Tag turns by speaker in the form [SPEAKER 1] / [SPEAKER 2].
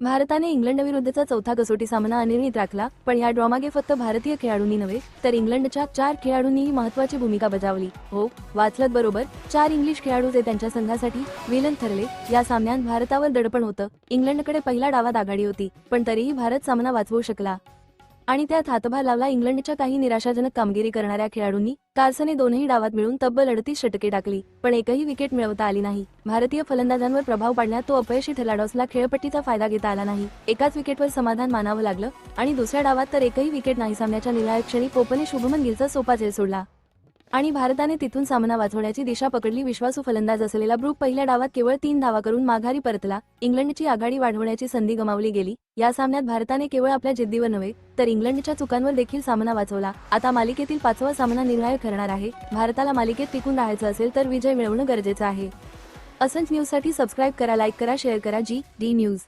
[SPEAKER 1] भारताने इंग्लंडविरुद्धचा चौथा कसोटी सामना अनिर्णित राखला पण या ड्रॉमागे फक्त भारतीय खेळाडूंनी नव्हे तर इंग्लंडच्या चार खेळाडूंनीही महत्वाची भूमिका बजावली. हो वाचलत बरोबर चार इंग्लिश खेळाडू जे त्यांच्या संघासाठी विलन ठरले. या सामन्यात भारतावर दडपण होतं. इंग्लंडकडे पहिल्या डावात आघाडी होती पण तरीही भारत सामना वाचवू शकला. आणि त्यात हातभार लावला इंग्लंडच्या काही निराशाजनक कामगिरी करणाऱ्या खेळाडूंनी कार्सने दोनही डावात मिळून तब्बल अडतीस षटके टाकली पण एकही विकेट मिळवता आली नाही. भारतीय फलंदाजांवर प्रभाव पाडण्यात तो अपयशी ठरला. डॉसला खेळपट्टीचा फायदा घेता आला नाही. एकाच विकेटवर समाधान मानावं लागलं आणि दुसऱ्या डावात तर एकही विकेट नाही. सामन्याच्या निर्णायक क्षणी पोपने शुभमन गिलचा सोपा झेल सोडला. आणि भारताने तिथून सामना वाचवण्याची दिशा पकडली. विश्वासू फलंदाज असलेला ब्रुक पहिल्या डावात केवळ तीन धावा करून माघारी परतला. इंग्लंडची आघाडी वाढवण्याची संधी गमावली गेली. या सामन्यात भारताने केवळ आपल्या जिद्दीवर नव्हे तर इंग्लंडच्या चुकांवर देखील सामना वाचवला आता मालिकेतील पाचवा सामना निर्णायक ठरणार आहे. भारताला मालिकेत टिकून राहायचं असेल तर विजय मिळवणं गरजेचं आहे. असंच न्यूजसाठी सबस्क्राईब करा लाईक करा शेअर करा. G D news